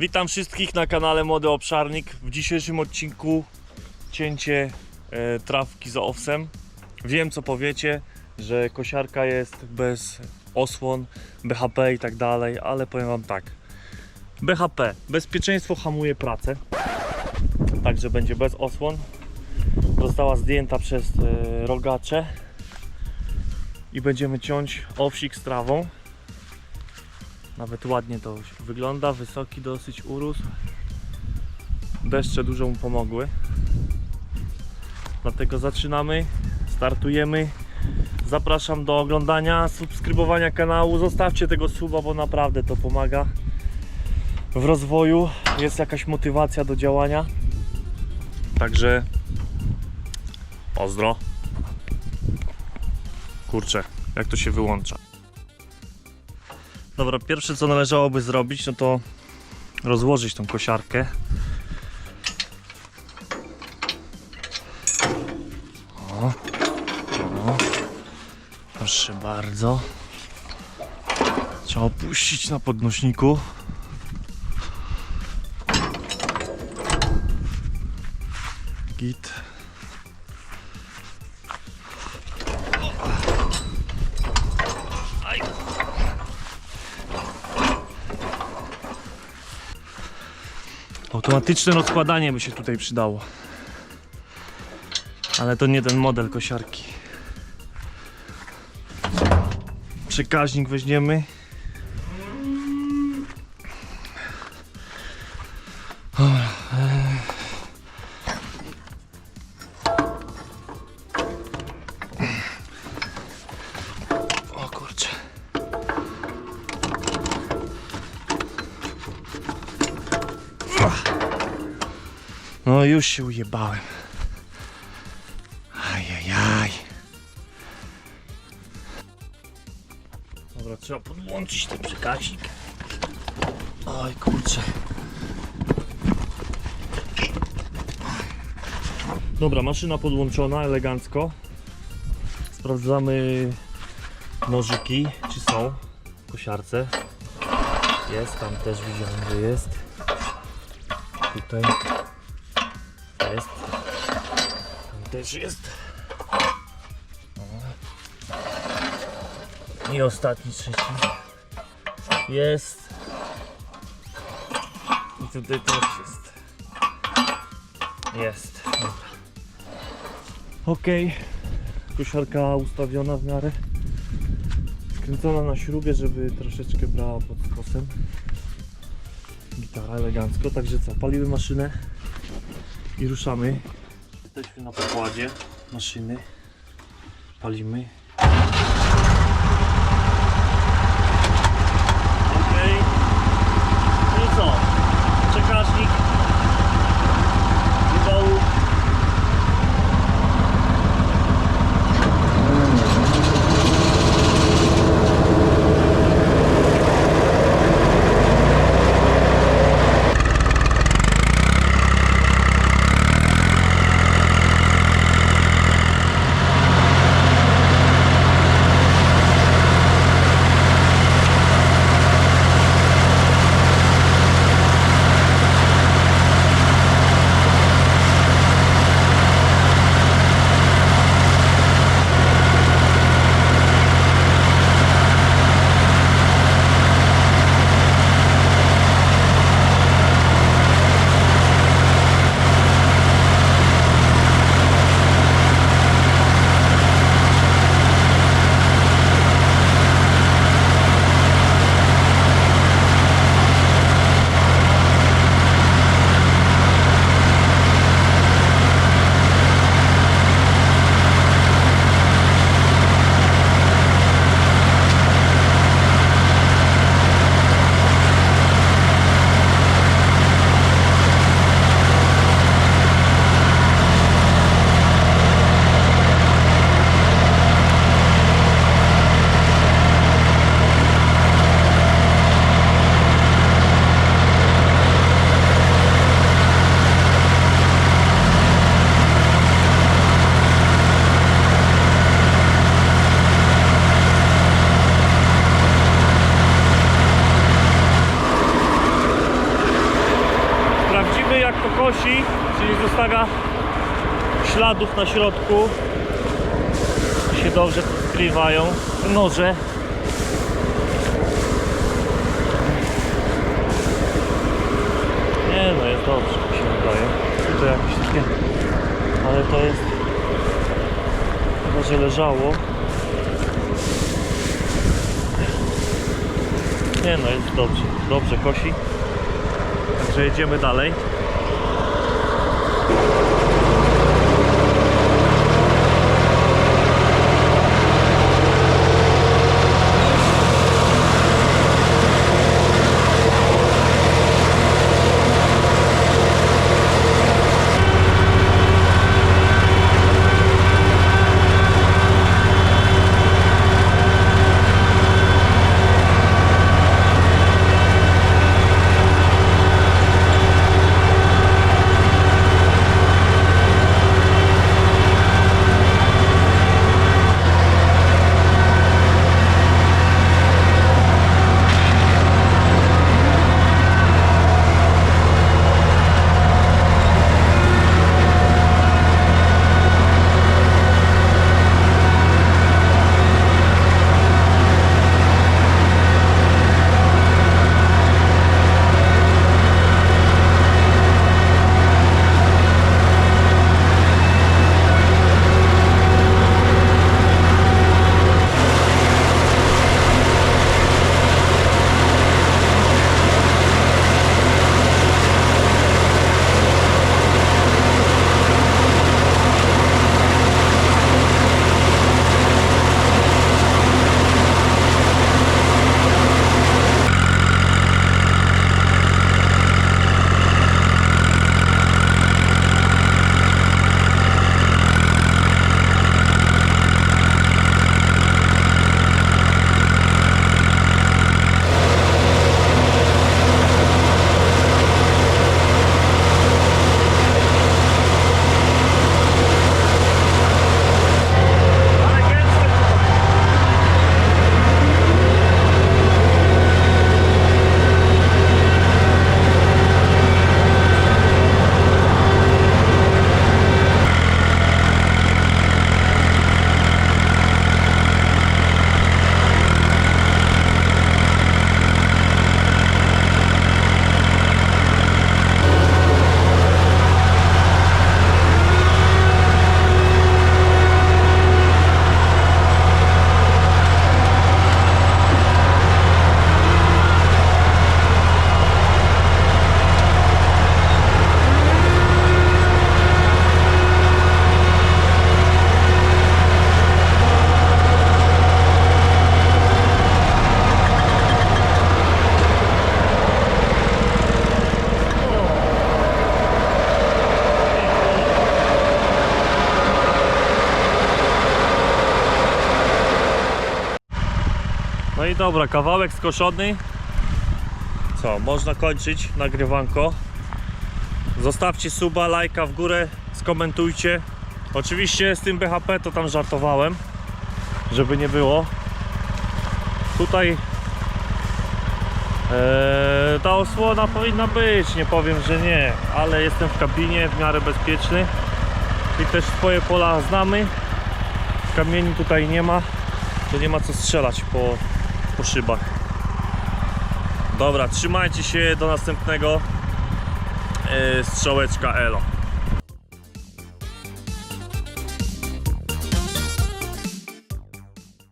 Witam wszystkich na kanale Młody Obszarnik. W dzisiejszym odcinku cięcie e, trawki z owsem. Wiem co powiecie, że kosiarka jest bez osłon, BHP i tak dalej, ale powiem wam tak. BHP, bezpieczeństwo hamuje pracę. Także będzie bez osłon. Została zdjęta przez e, rogacze i będziemy ciąć owsik z trawą. Nawet ładnie to wygląda, wysoki dosyć urósł. Deszcze dużo mu pomogły. Dlatego zaczynamy, startujemy. Zapraszam do oglądania, subskrybowania kanału. Zostawcie tego suba, bo naprawdę to pomaga w rozwoju. Jest jakaś motywacja do działania. Także pozdro. Kurczę, jak to się wyłącza? Dobra, pierwsze co należałoby zrobić, no to rozłożyć tą kosiarkę. O, o, proszę bardzo. Trzeba opuścić na podnośniku. Automatyczne rozkładanie by się tutaj przydało. Ale to nie ten model kosiarki. Przekaźnik weźmiemy. No już się ujebałem. Ajajaj. Dobra, trzeba podłączyć ten przekaźnik. Oj kurczę. Dobra, maszyna podłączona elegancko. Sprawdzamy nożyki, czy są w kosiarce. Jest, tam też widziałem, że jest. Tutaj jest. Tam też jest. I ostatni, trzeci. Jest. I tutaj też jest. Jest. Ok. Kosiarka ustawiona w miarę. Skręcona na śrubie, żeby troszeczkę brała pod skosem. Gitara elegancko, także co, maszynę i ruszamy. Jesteśmy na pokładzie maszyny. Palimy. Śladów na środku. Się dobrze skrywają noże. Nie no, jest dobrze, się wydaje. To jakieś takie... Ale to jest... Chyba, że leżało. Nie no, jest dobrze. Dobrze kosi. Także jedziemy dalej. I dobra, kawałek skoszony. Co, można kończyć nagrywanko. Zostawcie suba, lajka w górę, skomentujcie. Oczywiście z tym BHP to tam żartowałem, żeby nie było. Tutaj e, ta osłona powinna być, nie powiem, że nie, ale jestem w kabinie w miarę bezpieczny i też swoje pola znamy. Kamieni tutaj nie ma, to nie ma co strzelać po, po szybach. Dobra, trzymajcie się, do następnego. Yy, strzałeczka Elo.